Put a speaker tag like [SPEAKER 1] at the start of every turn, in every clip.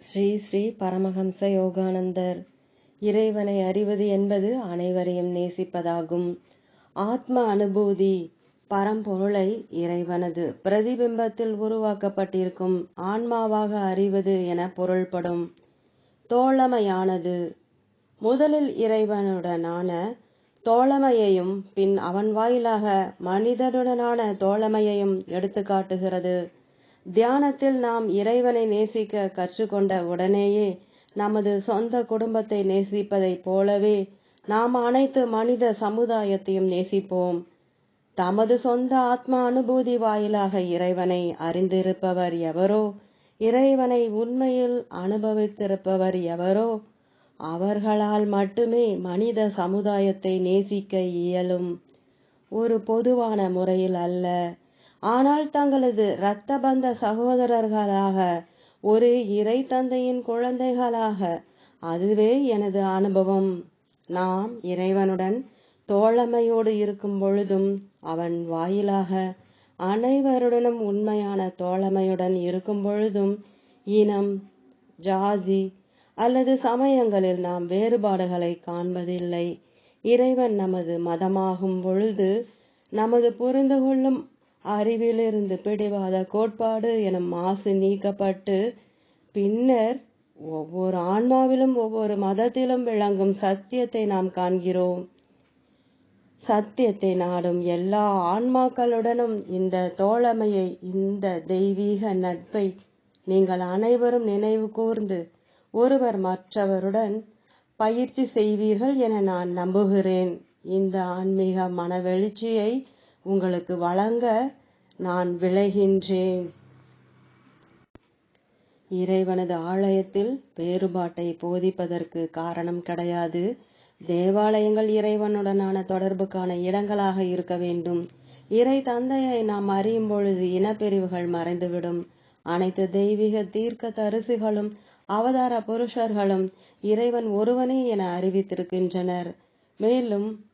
[SPEAKER 1] ஸ்ரீ ஸ்ரீ பரமஹம்ச யோகானந்தர். இறைவனை அறிவது என்பது அனைவரையும் நேசிப்பதாகும். ஆத்ம அனுபூதி பரம்பொருளை இறைவனது பிரதிபிம்பத்தில் உருவாக்கப்பட்டிருக்கும் ஆன்மாவாக அறிவது என பொருள்படும். தோழமையானது. முதலில் இறைவனுடனான தோழமையையும் பின் அவன் வாயிலாக மனிதனுடனான தோழமையையும் எடுத்துக்காட்டுகிறது. தியானத்தில் நாம் இறைவனை நேசிக்க கற்றுக்கொண்ட உடனேயே நமது சொந்த குடும்பத்தை நேசிப்பதைப் போலவே நாம் அனைத்து மனித சமுதாயத்தையும் நேசிப்போம். தமது சொந்த ஆத்ம அனுபூதி வாயிலாக இறைவனை அறிந்திருப்பவர் எவரோ இறைவனை உண்மையில் அனுபவித்திருப்பவர் எவரோ அவர்களால் மட்டுமே மனித சமுதாயத்தை நேசிக்க இயலும். ஒரு பொதுவான முறையில் அல்ல. ஆனால் தங்களது இரத்த பந்த சகோதரர்களாக ஒரு இறை தந்தையின் குழந்தைகளாக அதுவே எனது அனுபவம். நாம் இறைவனுடன் தோழமையோடு இருக்கும் பொழுதும் அவன் வாயிலாக அனைவருடனும் உண்மையான தோழமையுடன் இருக்கும் பொழுதும் இனம் ஜாதி அல்லது சமயங்களில் நாம் வேறுபாடுகளை காண்பதில்லை. இறைவன் நமது மதமாகும் பொழுது நமது புரிந்து கொள்ளும் அறிவிலிருந்து பிடிவாத கோட்பாடு எனும் மாசு நீக்கப்பட்டு பின்னர் ஒவ்வொரு ஆன்மாவிலும் ஒவ்வொரு மதத்திலும் விளங்கும் சத்தியத்தை நாம் காண்கிறோம். சத்தியத்தை நாடும் எல்லா ஆன்மாக்களுடனும் இந்த தோழமையை இந்த தெய்வீக நட்பை நீங்கள் அனைவரும் நினைவு கூர்ந்து ஒருவர் மற்றவருடன் பயிற்சி செய்வீர்கள் என நான் நம்புகிறேன். இந்த ஆன்மீக மனவெழுச்சியை உங்களுக்கு வழங்க நான் விளைகின்றேன். இறைவனது ஆலயத்தில் வேறுபாட்டை போதிப்பதற்கு காரணம் கிடையாது. தேவாலயங்கள் இறைவனுடனான தொடர்புக்கான இடங்களாக இருக்க வேண்டும். இறை தந்தையை நாம் அறியும் பொழுது இனப்பிரிவுகள் மறைந்துவிடும். அனைத்து தெய்வீக தீர்க்க தரிசிகளும் அவதார புருஷர்களும் இறைவன் ஒருவனே என அறிவித்திருக்கின்றனர். மேலும்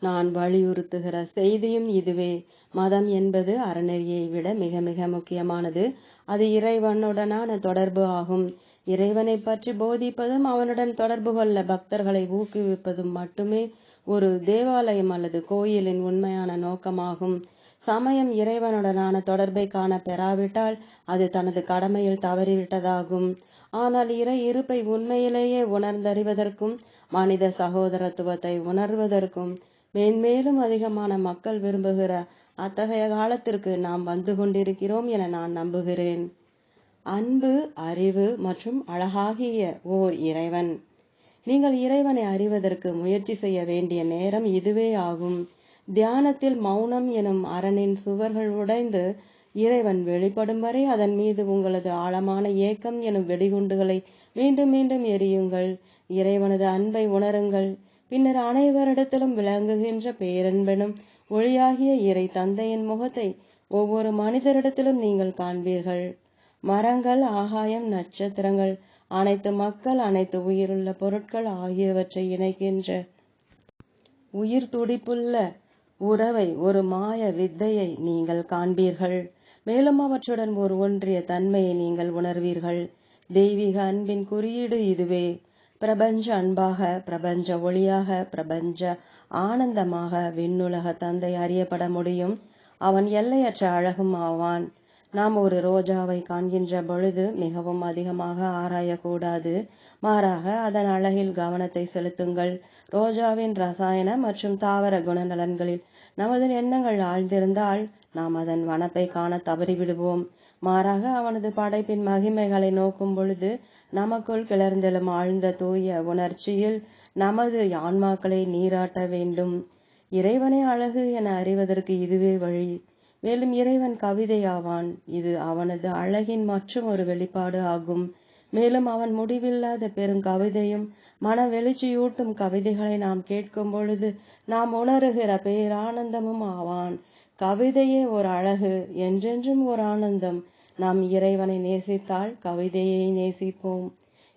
[SPEAKER 1] நான் வலியுறுத்துகிற செய்தியும் இதுவே. மதம் என்பது அறநெறியை விட மிக மிக முக்கியமானது. அது இறைவனுடனான தொடர்பு ஆகும். இறைவனை பற்றி போதிப்பதும் அவனுடன் தொடர்பு கொள்ள பக்தர்களை ஊக்குவிப்பதும் மட்டுமே ஒரு தேவாலயம் அல்லது கோயிலின் உண்மையான நோக்கமாகும். சமயம் இறைவனுடனான தொடர்பை காண பெறாவிட்டால் அது தனது கடமையில் தவறிவிட்டதாகும். ஆனால் இறை இருப்பை உண்மையிலேயே உணர்ந்தறிவதற்கும் மனித சகோதரத்துவத்தை உணர்வதற்கும் மேன்மேலும் அதிகமான மக்கள் விரும்புகிற அத்தகைய காலத்திற்கு நாம் வந்து கொண்டிருக்கிறோம் என நான் நம்புகிறேன். அன்பு அறிவு மற்றும் அழகாகிய ஓர் இறைவன். நீங்கள் இறைவனை அறிவதற்கு முயற்சி செய்ய வேண்டிய நேரம் இதுவே ஆகும். தியானத்தில் மௌனம் எனும் அரணின் சுவர்கள் உடைந்து இறைவன் வெளிப்படும் வரை அதன் மீது உங்களது ஆழமான ஏக்கம் எனும் வெடிகுண்டுகளை மீண்டும் மீண்டும் எரியுங்கள். இறைவனது அன்பை உணருங்கள். பின்னர் அனைவரிடத்திலும் விளங்குகின்ற பேரன்பனும் ஒளியாகிய இறை தந்தையின் முகத்தை ஒவ்வொரு மனிதரிடத்திலும் நீங்கள் காண்பீர்கள். மரங்கள் ஆகாயம் நட்சத்திரங்கள் அனைத்து மக்கள் அனைத்து உயிருள்ள பொருட்கள் ஆகியவற்றை இணைக்கின்ற உயிர் துடிப்புள்ள உறவை ஒரு மாய வித்தையை நீங்கள் காண்பீர்கள். மேலும் அவற்றுடன் ஒரு ஒன்றிய தன்மையை நீங்கள் உணர்வீர்கள். தெய்வீக அன்பின் குறியீடு இதுவே. பிரபஞ்ச அன்பாக பிரபஞ்ச ஒளியாக பிரபஞ்ச ஆனந்தமாக விண்ணுலக தந்தை அறியப்பட முடியும். அவன் எல்லையற்ற அழகும் ஆவான். நாம் ஒரு ரோஜாவை காண்கின்ற பொழுது மிகவும் அதிகமாக ஆராயக்கூடாது. மாறாக அதன் அழகில் கவனத்தை செலுத்துங்கள். ரோஜாவின் ரசாயன மற்றும் தாவர குணநலன்களில் நமது எண்ணங்கள் ஆழ்ந்திருந்தால் நாம் அதன் வனப்பை காண தவறிவிடுவோம். மாறாக அவனது படைப்பின் மகிமைகளை நோக்கும் பொழுது நமக்குள் கிளர்ந்தெழும் ஆழ்ந்த தூய உணர்ச்சியில் நமது ஆன்மாக்களை நீராட்ட வேண்டும். இறைவனை அழகு என அறிவதற்கு இதுவே வழி. மேலும் இறைவன் கவிதையாவான் இது அவனது அழகின் மற்றும் ஒரு வெளிப்பாடு ஆகும். மேலும் அவன் முடிவில்லாத பெரும் கவிதையும் மன வெளிச்சியூட்டும் கவிதைகளை நாம் கேட்கும் பொழுது நாம் உணருகிற பேரானந்தமும் ஆவான். கவிதையே ஒரு அழகு என்றென்றும் ஒரு ஆனந்தம். நாம் இறைவனை நேசித்தால் கவிதையை நேசிப்போம்.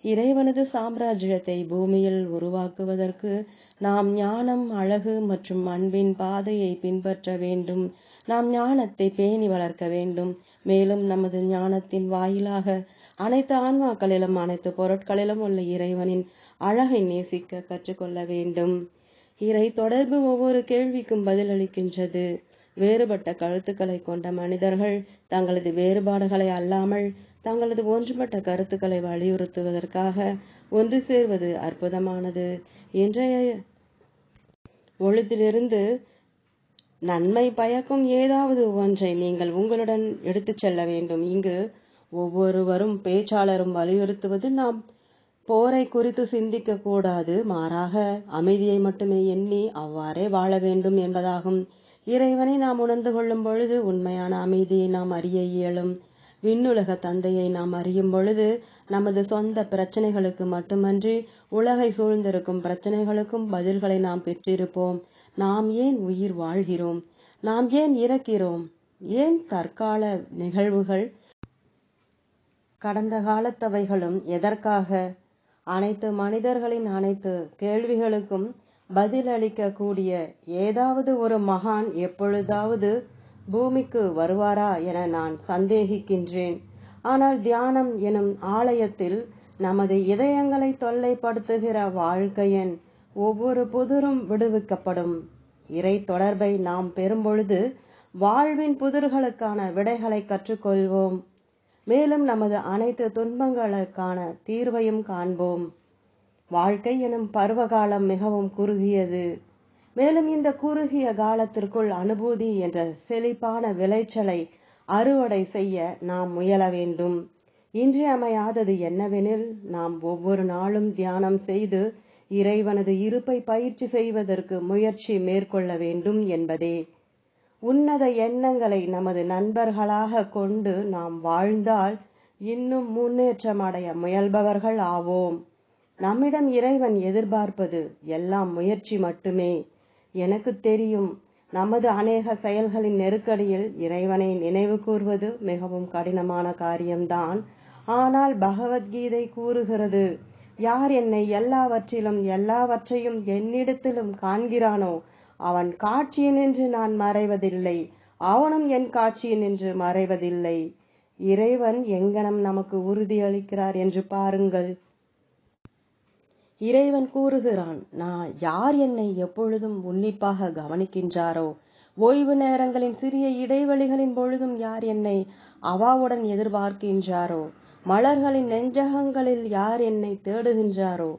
[SPEAKER 1] இறைவனது சாம்ராஜ்யத்தை பூமியில் உருவாக்குவதற்கு நாம் ஞானம் அழகு மற்றும் அன்பின் பாதையை பின்பற்ற வேண்டும். நாம் ஞானத்தை பேணி வளர்க்க வேண்டும். மேலும் நமது ஞானத்தின் வாயிலாக அனைத்து ஆன்மாக்களிலும் அனைத்து பொருட்களிலும் உள்ள இறைவனின் அழகை நேசிக்க கற்றுக்கொள்ள வேண்டும். இறை தொடர்பு ஒவ்வொரு கேள்விக்கும் பதிலளிக்கின்றது. வேறுபட்ட கருத்துக்களை கொண்ட மனிதர்கள் தங்களது வேறுபாடுகளை அல்லாமல் தங்களது ஒன்றுபட்ட கருத்துக்களை வலியுறுத்துவதற்காக ஒன்று சேர்வது அற்புதமானது. இன்றைய பொழுதிலிருந்து நன்மை பயக்கும் ஏதாவது ஒன்றை நீங்கள் உங்களுடன் எடுத்துச் செல்ல வேண்டும். இங்கு ஒவ்வொருவரும் பேச்சாளரும் வலியுறுத்துவது நாம் போரை குறித்து சிந்திக்க கூடாது. மாறாக அமைதியை மட்டுமே எண்ணி அவ்வாறே வாழ வேண்டும் என்பதாகும். இறைவனை நாம் உணர்ந்து கொள்ளும் பொழுது உண்மையான அமைதியை நாம் அறிய இயலும். விண்ணுலக தந்தையை நாம் அறியும் பொழுது நமது சொந்த பிரச்சனைகளுக்கு மட்டுமன்றி உலகை சூழ்ந்திருக்கும் பிரச்சனைகளுக்கும் பதில்களை நாம் பெற்றிருப்போம். நாம் ஏன் உயிர் வாழ்கிறோம்? நாம் ஏன் இறக்கிறோம்? ஏன் தற்கால நிகழ்வுகள்? கடந்த காலத்தவைகளும் எதற்காக? அனைத்து மனிதர்களின் அனைத்து கேள்விகளுக்கும் பதிலளிக்க கூடிய ஏதாவது ஒரு மகான் எப்பொழுதாவது பூமிக்கு வருவாரா என நான் சந்தேகிக்கின்றேன். ஆனால் தியானம் எனும் ஆலயத்தில் நமது இதயங்களை தொல்லைப்படுத்துகிற வாழ்க்கையின் ஒவ்வொரு புதிரும் விடுவிக்கப்படும். இறை தொடர்பை நாம் பெறும்பொழுது வாழ்வின் புதிர்களுக்கான விடைகளை கற்றுக்கொள்வோம். மேலும் நமது அனைத்து துன்பங்களுக்கான தீர்வையும் காண்போம். வாழ்க்கை எனும் பருவகாலம் மிகவும் குறுகியது. மேலும் இந்த குறுகிய காலத்திற்குள் அனுபூதி என்ற செழிப்பான விளைச்சலை அறுவடை செய்ய நாம் முயல வேண்டும். இன்றியமையாதது என்னவெனில் நாம் ஒவ்வொரு நாளும் தியானம் செய்து இறைவனது இருப்பை பயிற்சி செய்வதற்கு முயற்சி மேற்கொள்ள வேண்டும் என்பதே. உன்னத எண்ணங்களை நமது நண்பர்களாக கொண்டு நாம் வாழ்ந்தால் இன்னும் முன்னேற்றம் அடைய முயல்பவர்கள் ஆவோம். நம்மிடம் இறைவன் எதிர்பார்ப்பது எல்லாம் முயற்சி மட்டுமே. எனக்கு தெரியும் நமது அநேக செயல்களின் நெருக்கடியில் இறைவனை நினைவு கூர்வது மிகவும் கடினமான காரியம்தான். ஆனால் பகவத்கீதை கூறுகிறது யார் என்னை எல்லாவற்றிலும் எல்லாவற்றையும் என்னிடத்திலும் காண்கிறானோ அவன் காட்சியினின்று நான் மறைவதில்லை அவனும் என் காட்சியினின்று மறைவதில்லை. இறைவன் எங்கனம் நமக்கு உறுதியளிக்கிறார் என்று பாருங்கள். இறைவன் கூறுகிறான் நான் யார் என்னை எப்பொழுதும் உன்னிப்பாக கவனிக்கின்றாரோ? ஓய்வு நேரங்களின் சிறிய இடைவெளிகளின் பொழுதும் யார் என்னை அவாவுடன் எதிர்பார்க்கின்றாரோ? மலர்களின் நெஞ்சகங்களில் யார் என்னை தேடுகின்றாரோ?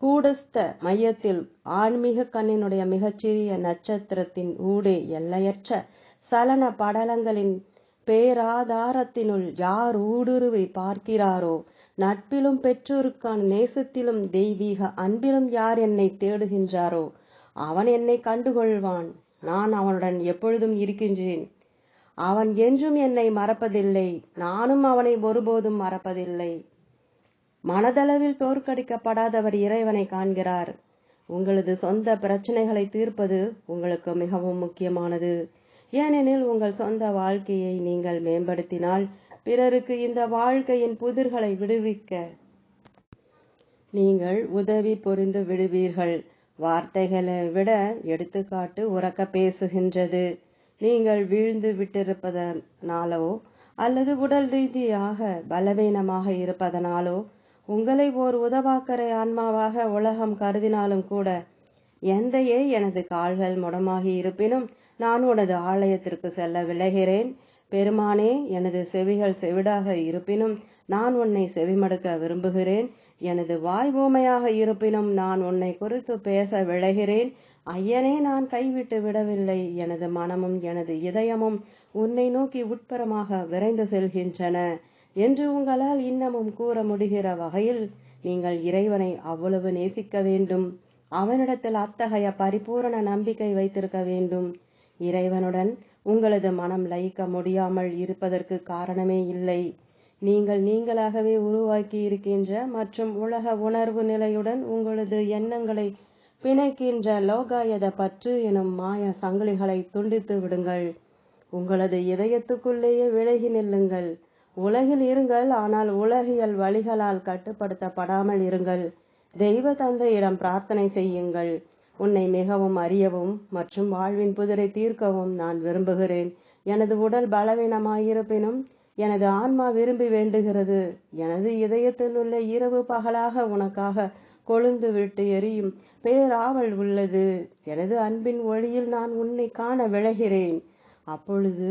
[SPEAKER 1] கூடஸ்த மையத்தில் ஆன்மீக கண்ணினுடைய மிகச்சிறிய நட்சத்திரத்தின் ஊடே எல்லையற்ற சலன படலங்களின் பேராதாரத்தினுள் யார் ஊடுருவி பார்க்கிறாரோ? நட்பிலும் பெற்றோருக்கான நேசத்திலும் தெய்வீக அன்பிலும் யார் என்னை தேடுகின்றாரோ அவன் என்னை கண்டுகொள்வான். நான் அவனுடன் எப்பொழுதும் இருக்கின்றேன். அவன் என்றும் என்னை மறப்பதில்லை. நானும் அவனை ஒருபோதும் மறப்பதில்லை. மனதளவில் தோற்கடிக்கப்படாதவர் இறைவனை காண்கிறார். உங்களது சொந்த பிரச்சனைகளை தீர்ப்பது உங்களுக்கு மிகவும் முக்கியமானது. ஏனெனில் உங்கள் சொந்த வாழ்க்கையை நீங்கள் மேம்படுத்தினால் பிறருக்கு இந்த வாழ்க்கையின் புதிர்களை விடுவிக்க. நீங்கள் உதவி புரிந்து விடுவீர்கள். வார்த்தைகளை விட எடுத்துக்காட்டு உறக்க பேசுகின்றது. நீங்கள் வீழ்ந்து விட்டிருப்பதனாலோ அல்லது உடல் ரீதியாக பலவீனமாக இருப்பதனாலோ உங்களை ஓர் உதவாக்கரை ஆன்மாவாக உலகம் கருதினாலும் கூட எந்தையே எனது கால்கள் முடமாகி இருப்பினும் நான் உனது ஆலயத்திற்கு செல்ல விளைகிறேன் பெருமானே எனது செவிகள் செவிடாக இருப்பினும் நான் உன்னை செவிமடுக்க விரும்புகிறேன். எனது வாய் ஊமையாக இருப்பினும் நான் உன்னை குறித்து பேச விளைகிறேன் ஐயனே நான் கைவிட்டு விடவில்லை. எனது மனமும் எனது இதயமும் உன்னை நோக்கி உட்புறமாக விரைந்து செல்கின்றன என்று உங்களால் இன்னமும் கூற முடிகிற வகையில் நீங்கள் இறைவனை அவ்வளவு நேசிக்க வேண்டும். அவனிடத்தில் அத்தகைய பரிபூரண நம்பிக்கை வைத்திருக்க வேண்டும். இறைவனுடன் உங்களது மனம் லயிக்க முடியாமல் இருப்பதற்கு காரணமே இல்லை. நீங்கள் நீங்களாகவே உருவாக்கி இருக்கின்ற மற்றும் உலக உணர்வு நிலையுடன் உங்களது எண்ணங்களை பிணைக்கின்ற லோகாயத பற்று எனும் மாய சங்கிலிகளை துண்டித்து விடுங்கள். உங்களது இதயத்துக்குள்ளேயே விலகி நில்லுங்கள். உலகில் இருங்கள் ஆனால் உலகியல் வழிகளால் கட்டுப்படுத்தப்படாமல் இருங்கள். தெய்வ தந்தையிடம் பிரார்த்தனை செய்யுங்கள். உன்னை மிகவும் அறியவும் மற்றும் வாழ்வின் புதிரை தீர்க்கவும் நான் விரும்புகிறேன். எனது உடல் பலவீனமாயிருப்பினும் எனது ஆன்மா விரும்பி வேண்டுகிறது. எனது இதயத்தினுள்ள இரவு பகலாக உனக்காக கொழுந்து விட்டு எரியும் பேராவல் உள்ளது. எனது அன்பின் ஒளியில் நான் உன்னை காண விளைகிறேன் அப்பொழுது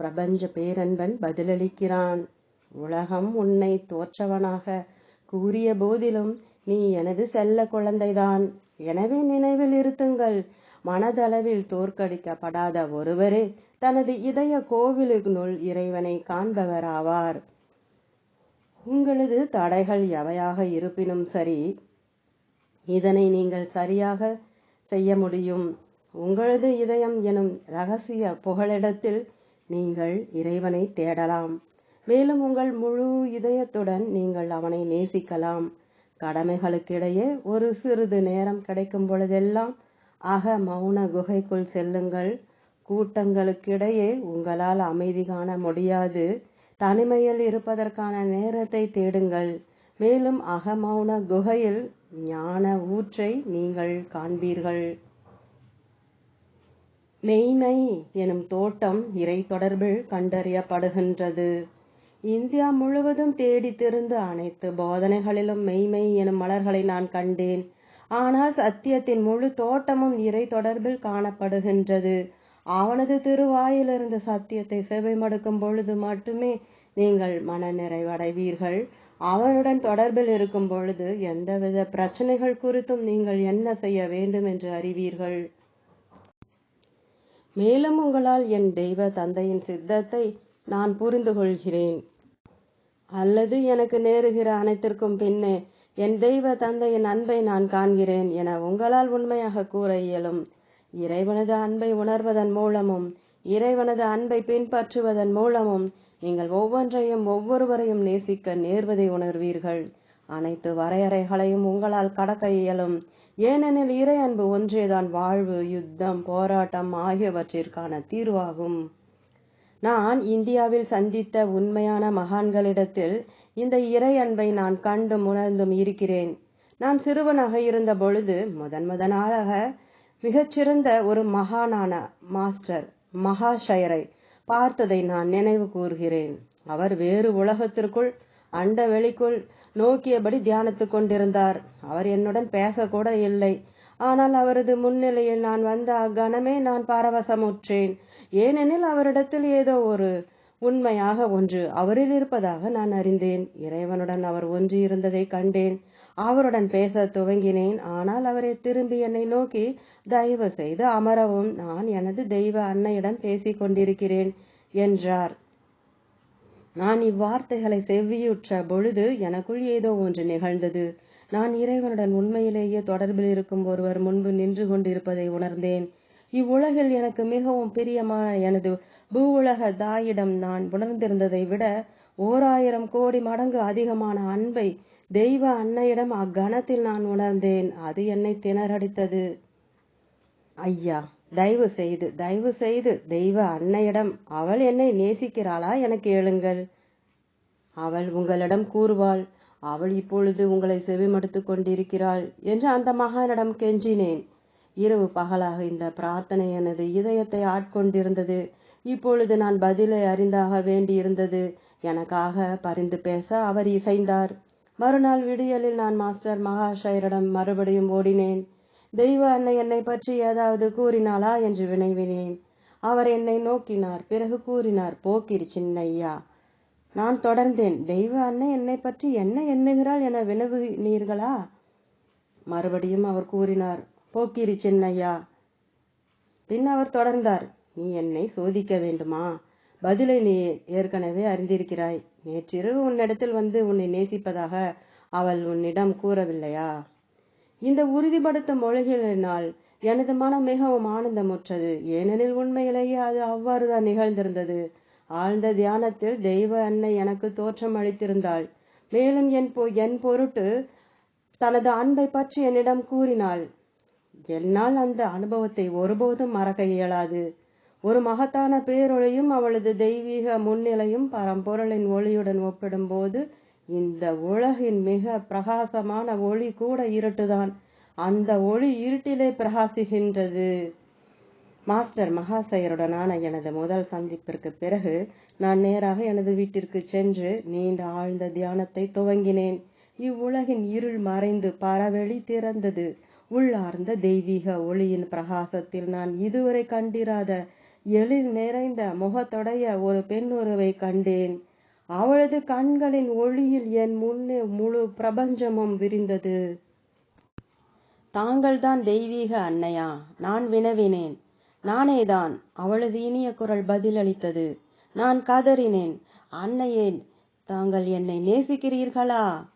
[SPEAKER 1] பிரபஞ்ச பேரன்பன் பதிலளிக்கிறான். உலகம் உன்னை தோற்றவனாக கூறிய போதிலும் நீ எனது செல்ல குழந்தைதான். எனவே நினைவில் இருத்துங்கள். மனதளவில் தோற்கடிக்கப்படாத ஒருவரே தனது இதய கோவிலுக்குள் இறைவனை காண்பவராவார். உங்களது தடைகள் எவையாக இருப்பினும் சரி இதனை நீங்கள் சரியாக செய்ய முடியும். உங்களது இதயம் எனும் ரகசிய புகலிடத்தில் நீங்கள் இறைவனை தேடலாம். மேலும் உங்கள் முழு இதயத்துடன் நீங்கள் அவனை நேசிக்கலாம். கடமைகளுக்கிடையே ஒரு சிறிது நேரம் கிடைக்கும் பொழுதெல்லாம் அக மௌன குகைக்குள் செல்லுங்கள். கூட்டங்களுக்கிடையே உங்களால் அமைதி காண முடியாது. தனிமையில் இருப்பதற்கான நேரத்தை தேடுங்கள். மேலும் அகமௌன குகையில் ஞான ஊற்றை நீங்கள் காண்பீர்கள். மெய்மை எனும் தோட்டம் இறை தொடர்பில் கண்டறியப்படுகின்றது. இந்தியா முழுவதும் தேடி திருந்து அனைத்து போதனைகளிலும் மெய்மை எனும் மலர்களை நான் கண்டேன். ஆனால் சத்தியத்தின் முழு தோட்டமும் இறை தொடர்பில் காணப்படுகின்றது. அவனது திருவாயிலிருந்து சத்தியத்தை செவைமடுக்கும் பொழுது மட்டுமே நீங்கள் மன நிறைவடைவீர்கள் அவனுடன் தொடர்பில் இருக்கும் பொழுது எந்தவித பிரச்சனைகள் குறித்தும் நீங்கள் என்ன செய்ய வேண்டும் என்று அறிவீர்கள்? மேலும் உங்களால் என் தெய்வ தந்தையின் சித்தத்தை நான் புரிந்து கொள்கிறேன் அல்லது எனக்கு நேருகிற அனைத்திற்கும் பின்னே என் தெய்வ தந்தையின் அன்பை நான் காண்கிறேன் என உங்களால் உண்மையாக கூற இயலும். இறைவனது அன்பை உணர்வதன் மூலமும் இறைவனது அன்பை பின்பற்றுவதன் மூலமும் நீங்கள் ஒவ்வொன்றையும் ஒவ்வொருவரையும் நேசிக்க நேர்வதை உணர்வீர்கள். அனைத்து வரையறைகளையும் உங்களால் கடக்க இயலும். ஏனெனில் இறை அன்பு ஒன்றேதான் வாழ்வு யுத்தம் போராட்டம் ஆகியவற்றிற்கான தீர்வாகும். நான் இந்தியாவில் சந்தித்த உண்மையான மகான்களிடத்தில் இந்த இறை அன்பை நான் கண்டும் உணர்ந்தும் இருக்கிறேன். நான் சிறுவனாக இருந்த பொழுது முதன் முதனாக மிகச்சிறந்த ஒரு மகானான மாஸ்டர் மகாஷயரை பார்த்ததை நான் நினைவு கூறுகிறேன். அவர் வேறு உலகத்திற்குள் அண்ட வெளிக்குள் நோக்கியபடி தியானித்துக் கொண்டிருந்தார். அவர் என்னுடன் பேசக்கூட இல்லை. ஆனால் அவரது முன்னிலையில் நான் வந்த அக்கணமே நான் பாரவசமுற்றேன். ஏனெனில் அவரிடத்தில் ஏதோ ஒரு உண்மையாக ஒன்று அவரில் இருப்பதாக நான் அறிந்தேன். இறைவனுடன் அவர் ஒன்று இருந்ததை கண்டேன். அவருடன் பேச துவங்கினேன். ஆனால் அவரை திரும்பி என்னை நோக்கி தயவு செய்து அமரவும். நான் எனது தெய்வ அன்னையிடம் பேசிக் கொண்டிருக்கிறேன் என்றார். நான் இவ்வார்த்தைகளை செவ்வியுற்ற பொழுது எனக்குள் ஏதோ ஒன்று நிகழ்ந்தது. நான் இறைவனுடன் உண்மையிலேயே தொடர்பில் இருக்கும் ஒருவர் முன்பு நின்று கொண்டிருப்பதை உணர்ந்தேன். இவ்வுலகில் எனக்கு மிகவும் பிரியமான எனது பூ உலக தாயிடம் நான் உணர்ந்திருந்ததை விட ஓர் ஆயிரம் கோடி மடங்கு அதிகமான அன்பை தெய்வ அன்னையிடம் அக்கணத்தில் நான் உணர்ந்தேன். அது என்னை திணறடித்தது. ஐயா தயவு செய்து தயவு செய்து தெய்வ அன்னையிடம் அவள் என்னை நேசிக்கிறாளா என கேளுங்கள். அவள் உங்களிடம் கூறுவாள் அவள் இப்பொழுது உங்களை செவிமடுத்து கொண்டிருக்கிறாள் என்று அந்த மகானிடம் கெஞ்சினேன். இரவு பகலாக இந்த பிரார்த்தனை எனது இதயத்தை ஆட்கொண்டிருந்தது. இப்பொழுது நான் பதிலை அறிந்தாக வேண்டியிருந்தது. எனக்காக பரிந்து பேச அவர் இசைந்தார். மறுநாள் விடியலில் நான் மாஸ்டர் மகாஷயரிடம் மறுபடியும் ஓடினேன். தெய்வ அன்னை என்னை பற்றி ஏதாவது கூறினாளா என்று வினைவினேன். அவர் என்னை நோக்கினார். பிறகு கூறினார் போக்கிரி சின்னையா நான் தொடர்ந்தேன். தெய்வ அன்னை என்னை பற்றி என்ன எண்ணுகிறாள் என வினவுனீர்களா? மறுபடியும் அவர் கூறினார் போக்கிரி சின்னையா பின் அவர் தொடர்ந்தார் நீ என்னை சோதிக்க வேண்டுமா? பதிலை நீ ஏற்கனவே அறிந்திருக்கிறாய். நேற்றிரவு உன்னிடத்தில் வந்து உன்னை நேசிப்பதாக அவள் உன்னிடம் கூறவில்லையா? இந்த உறுதிப்படுத்தும் மொழிகளினால் எனது மனம் மிகவும் ஆனந்தமுற்றது. ஏனெனில் உண்மையிலேயே அது அவ்வாறுதான் நிகழ்ந்திருந்தது. ஆழ்ந்த தியானத்தில் தெய்வ அன்னை எனக்கு தோற்றம் அளித்திருந்தாள். மேலும் என் பொ என் பொருட்டு தனது அன்பை பற்றி என்னிடம் கூறினாள். என்னால் அந்த அனுபவத்தை ஒருபோதும் மறக்க இயலாது. ஒரு மகத்தான பேரொழியும் அவளது தெய்வீக முன்னிலையும் பரம்பொருளின் ஒளியுடன் ஒப்பிடும்போது இந்த உலகின் மிக பிரகாசமான ஒளி கூட இருட்டுதான். அந்த ஒளி இருட்டிலே பிரகாசிக்கின்றது மாஸ்டர் மகாசயருடனான எனது முதல் சந்திப்பிற்கு பிறகு நான் நேராக எனது வீட்டிற்கு சென்று நீண்ட ஆழ்ந்த தியானத்தை துவங்கினேன். இவ்வுலகின் இருள் மறைந்து பரவெளி திறந்தது. உள்ளார்ந்த தெய்வீக ஒளியின் பிரகாசத்தில் நான் இதுவரை கண்டிராத எழில் நிறைந்த முகத்தொடைய ஒரு பெண்ணுறவை கண்டேன். அவளது கண்களின் ஒளியில் என் முன்னே முழு பிரபஞ்சமும் விரிந்தது. தாங்கள்தான் தெய்வீக அன்னையா. நான் வினவினேன். நானேதான் அவளது இனிய குரல் பதிலளித்தது. நான் கதறினேன். அன்னையே தாங்கள் என்னை நேசிக்கிறீர்களா?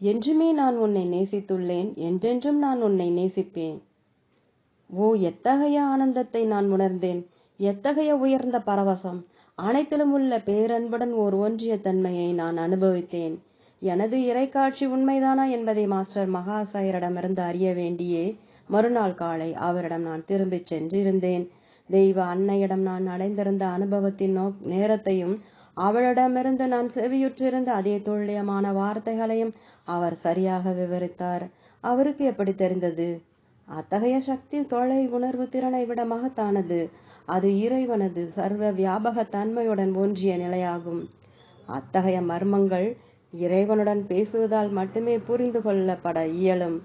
[SPEAKER 1] என்றுமே நான் உன்னை நேசித்துள்ளேன். என்றென்றும் நான் உன்னை நேசிப்பேன். ஓ எத்தகைய ஆனந்தத்தை நான் உணர்ந்தேன். எத்தகைய உயர்ந்த பரவசம். அனைத்திலும் உள்ள பேரன்புடன் ஓர் ஒன்றிய தன்மையை நான் அனுபவித்தேன். எனது இறைக்காட்சி உண்மைதானா என்பதை மாஸ்டர் மகாசாயரிடமிருந்து அறிய வேண்டியே மறுநாள் காலை அவரிடம் நான் திரும்பிச் சென்றிருந்தேன். தெய்வ அன்னையிடம் நான் அடைந்திருந்த அனுபவத்தின் நோ நேரத்தையும் அவளிடமிருந்து நான் செவியுற்றிருந்த அதே துல்லியமான வார்த்தைகளையும் அவர் சரியாக விவரித்தார். அவருக்கு எப்படி தெரிந்தது? அத்தகைய சக்தி தொலை உணர்வு திறனை விட மகத்தானது. அது இறைவனது சர்வ வியாபக தன்மையுடன் ஒன்றிய நிலையாகும். அத்தகைய மர்மங்கள் இறைவனுடன் பேசுவதால் மட்டுமே புரிந்து கொள்ளப்பட இயலும்.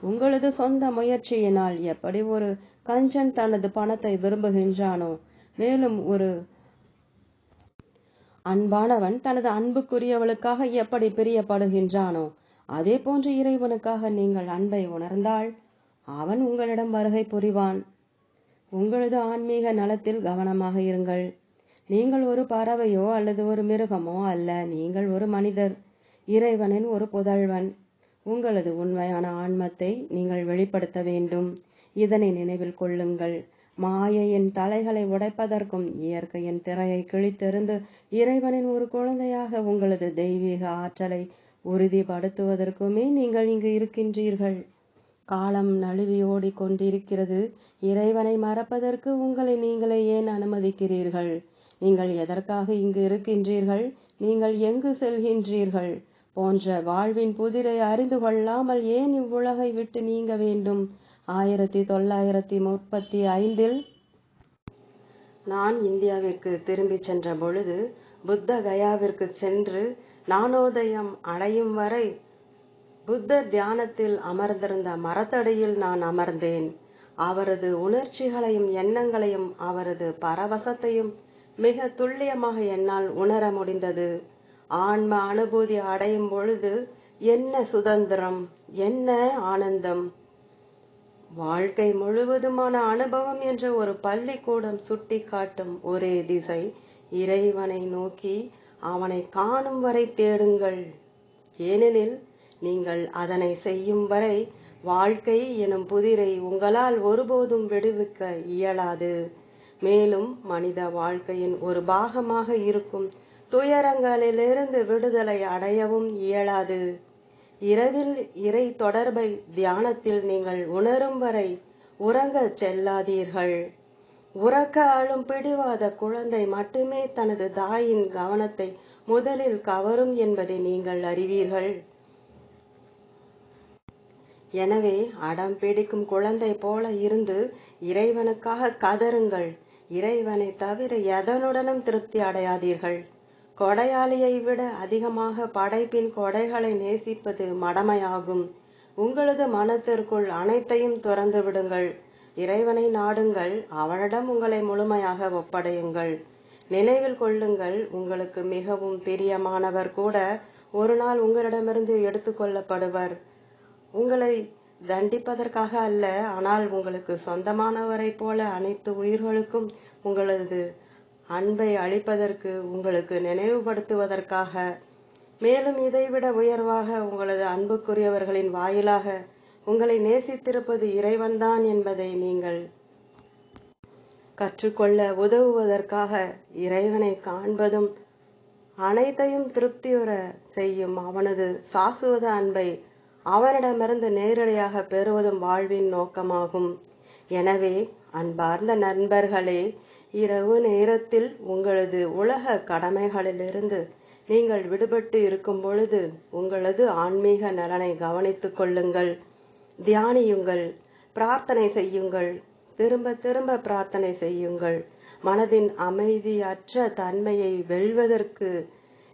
[SPEAKER 1] உங்களது சொந்த முயற்சியினால் எப்படி ஒரு கஞ்சன் தனது பணத்தை விரும்புகின்றானோ மேலும் ஒரு அன்பானவன் தனது அன்புக்குரியவளுக்காக எப்படி பிரியப்படுகின்றானோ அதே போன்று இறைவனுக்காக நீங்கள் அன்பை உணர்ந்தால் அவன் உங்களிடம் வருகை புரிவான். உங்களது ஆன்மீக நலத்தில் கவனமாக இருங்கள். நீங்கள் ஒரு பறவையோ அல்லது ஒரு மிருகமோ அல்ல நீங்கள் ஒரு மனிதர். இறைவனின் ஒரு புதல்வன். உங்களது உண்மையான ஆன்மத்தை நீங்கள் வெளிப்படுத்த வேண்டும். இதனை நினைவில் கொள்ளுங்கள். மாயையின் தலைகளை உடைப்பதற்கும் இயற்கையின் திரையை கிழித்தெறிந்து இறைவனின் ஒரு குழந்தையாக உங்களது தெய்வீக ஆற்றலை உறுதிப்படுத்துவதற்குமே நீங்கள் இங்கு இருக்கின்றீர்கள். காலம் நழுவி ஓடிக் கொண்டிருக்கிறது இறைவனை மறப்பதற்கு உங்களை நீங்களே ஏன் அனுமதிக்கிறீர்கள்? நீங்கள் எதற்காக இங்கு இருக்கின்றீர்கள்? நீங்கள் எங்கு செல்கின்றீர்கள்? போன்ற வாழ்வின் புதிரை அறிந்து கொள்ளாமல் ஏன் இவ்வுலகை விட்டு நீங்க வேண்டும்? ஆயிரத்தி தொள்ளாயிரத்தி முப்பத்தி ஐந்தில் நான் இந்தியாவிற்கு திரும்பிச் சென்ற பொழுது புத்த கயாவிற்கு சென்று ஞானோதயம் அடையும் வரை புத்த தியானத்தில் அமர்ந்திருந்த மரத்தடியில் நான் அமர்ந்தேன். அவரது உணர்ச்சிகளையும் எண்ணங்களையும் அவரது பரவசத்தையும் மிக துல்லியமாக என்னால் உணர முடிந்தது. ஆன்ம அனுபூதி அடையும் பொழுது என்ன சுதந்திரம் என்ன ஆனந்தம்? வாழ்க்கை முழுவதுமான அனுபவம் என்ற ஒரு பள்ளிக்கூடம் சுட்டி காட்டும் ஒரே திசை இறைவனை நோக்கி அவனை காணும் வரை தேடுங்கள். ஏனெனில் நீங்கள் அதனை செய்யும் வரை வாழ்க்கை எனும் புதிரை உங்களால் ஒருபோதும் விடுவிக்க இயலாது. மேலும் மனித வாழ்க்கையின் ஒரு பாகமாக இருக்கும் துயரங்களிலிருந்து விடுதலை அடையவும் இயலாது. இரவில் இறை தொடர்பை தியானத்தில் நீங்கள் உணரும் வரை உறங்கச் செல்லாதீர்கள். உறக்க ஆளும் பிடிவாத குழந்தை மட்டுமே தனது தாயின் கவனத்தை முதலில் கவரும் என்பதை நீங்கள் அறிவீர்கள். எனவே அடம் பிடிக்கும் குழந்தை போல இருந்து இறைவனுக்காக கதருங்கள் இறைவனை தவிர எதனுடனும் திருப்தி அடையாதீர்கள். கொடையாளியை விட அதிகமாக படைப்பின் கொடைகளை நேசிப்பது மடமையாகும். உங்களது மனத்திற்குள் அனைத்தையும் துறந்து விடுங்கள். இறைவனை நாடுங்கள். அவனிடம் உங்களை முழுமையாக ஒப்படையுங்கள். நினைவில் கொள்ளுங்கள் உங்களுக்கு மிகவும் பிரியமானவர் கூட ஒரு நாள் உங்களிடமிருந்து எடுத்துக்கொள்ளப்படுவர் உங்களை தண்டிப்பதற்காக அல்ல ஆனால் உங்களுக்கு சொந்தமானவரைப் போல அனைத்து உயிர்களுக்கும் உங்களது அன்பை அளிப்பதற்கு உங்களுக்கு நினைவுபடுத்துவதற்காக மேலும் இதைவிட உயர்வாக உங்களது அன்புக்குரியவர்களின் வாயிலாக உங்களை நேசித்திருப்பது இறைவன்தான் என்பதை நீங்கள் கற்றுக்கொள்ள உதவுவதற்காக இறைவனை காண்பதும் அனைத்தையும் திருப்தியுற செய்யும் அவனது சாசுவத அன்பை அவனிடமிருந்து நேரடியாக பெறுவதும் வாழ்வின் நோக்கமாகும். எனவே அன்பார்ந்த நண்பர்களே இரவு நேரத்தில் உங்களது உலக கடமைகளிலிருந்து நீங்கள் விடுபட்டு இருக்கும் பொழுது உங்களது ஆன்மீக நலனை கவனித்துக் கொள்ளுங்கள். தியானியுங்கள். பிரார்த்தனை செய்யுங்கள். திரும்ப திரும்ப பிரார்த்தனை செய்யுங்கள். மனதின் அமைதியற்ற தன்மையை வெல்வதற்கு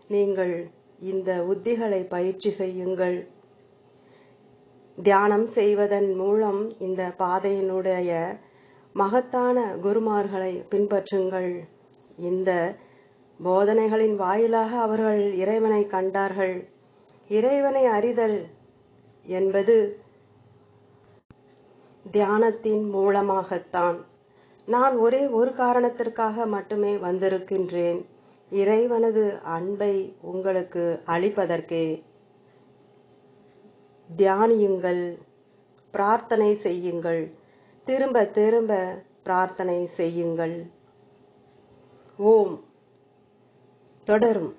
[SPEAKER 1] நீங்கள் இந்த உத்திகளை பயிற்சி செய்யுங்கள். தியானம் செய்வதன் மூலம் இந்த பாதையினுடைய மகத்தான குருமார்களை பின்பற்றுங்கள். இந்த போதனைகளின் வாயிலாக அவர்கள் இறைவனை கண்டார்கள். இறைவனை அறிதல் என்பது தியானத்தின் மூலமாகத்தான். நான் ஒரே ஒரு காரணத்திற்காக மட்டுமே வந்திருக்கின்றேன். இறைவனது அன்பை உங்களுக்கு அளிப்பதற்கே. தியானியுங்கள் பிரார்த்தனை செய்யுங்கள். திரும்ப திரும்ப பிரார்த்தனை செய்யுங்கள். ஓம். தொடரும்.